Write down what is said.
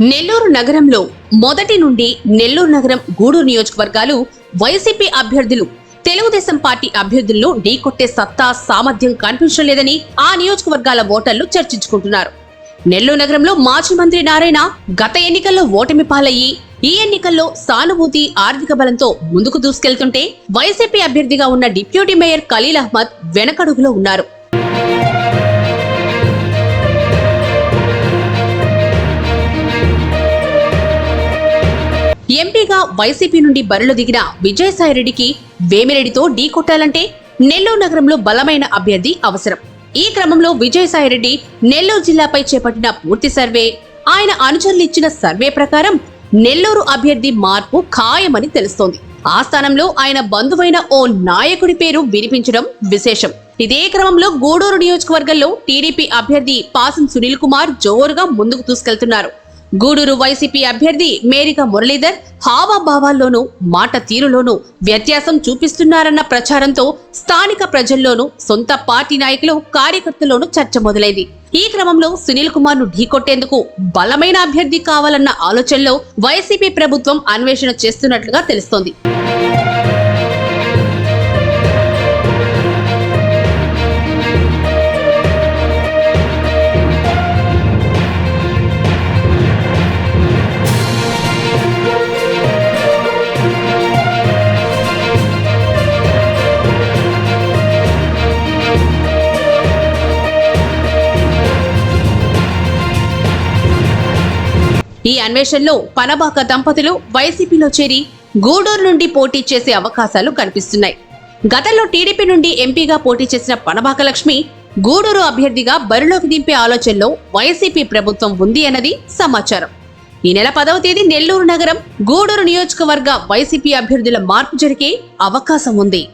నెల్లూరు నగరంలో మొదటి నుండి నెల్లూరు నగరం గూడూరు నియోజకవర్గాలు వైసీపీ అభ్యర్థులు తెలుగుదేశం పార్టీ అభ్యర్థులను ఢీకొట్టే సత్తా సామర్థ్యం కనిపించడం లేదని ఆ నియోజకవర్గాల ఓటర్లు చర్చించుకుంటున్నారు. నెల్లూరు నగరంలో మాజీ మంత్రి నారాయణ గత ఎన్నికల్లో ఓటమి పాలయ్యి ఈ ఎన్నికల్లో సానుభూతి ఆర్థిక బలంతో ముందుకు దూసుకెళ్తుంటే వైసీపీ అభ్యర్థిగా ఉన్న డిప్యూటీ మేయర్ ఖలీల్ అహ్మద్ వెనకడుగులో ఉన్నారు. ఎంపీగా వైసీపీ నుండి బరిలో దిగిన విజయసాయిరెడ్డికి వేమిరెడ్డితో ఢీ కొట్టాలంటే నెల్లూరు నగరంలో బలమైన అభ్యర్థి అవసరం. ఈ క్రమంలో విజయసాయిరెడ్డి నెల్లూరు జిల్లాపై చేపట్టిన పూర్తి సర్వే ఆయన అనుచరులు ఇచ్చిన సర్వే ప్రకారం నెల్లూరు అభ్యర్థి మార్పు ఖాయమని తెలుస్తోంది. ఆ స్థానంలో ఆయన బంధువైన ఓ నాయకుడి పేరు వినిపించడం విశేషం. ఇదే క్రమంలో గూడూరు నియోజకవర్గంలో టీడీపీ అభ్యర్థి పాసం సునీల్ కుమార్ జోరుగా ముందుకు దూసుకెళ్తున్నారు. గూడూరు వైసీపీ అభ్యర్థి మేరిక మురళీధర్ హావభావాల్లోనూ మాట తీరులోనూ వ్యత్యాసం చూపిస్తున్నారన్న ప్రచారంతో స్థానిక ప్రజల్లోనూ సొంత పార్టీ నాయకులు కార్యకర్తల్లోనూ చర్చ మొదలైంది. ఈ క్రమంలో సునీల్ కుమార్ను ఢీకొట్టేందుకు బలమైన అభ్యర్థి కావాలన్న ఆలోచనలో వైసీపీ ప్రభుత్వం అన్వేషణ చేస్తున్నట్లుగా తెలుస్తోంది. ఈ అన్వేషణలో పనబాక దంపతులు వైసీపీలో చేరి గూడూరు నుండి పోటీ చేసే అవకాశాలు కనిపిస్తున్నాయి. గతంలో టీడీపీ నుండి ఎంపీగా పోటీ చేసిన పనబాక లక్ష్మి గూడూరు అభ్యర్థిగా బరిలోకి దింపే ఆలోచనలో వైసీపీ ప్రభుత్వం ఉంది అన్నది సమాచారం. ఈ నెల పదవ తేదీ నెల్లూరు నగరం గూడూరు నియోజకవర్గ వైసీపీ అభ్యర్థుల మార్పు జరిగే అవకాశం ఉంది.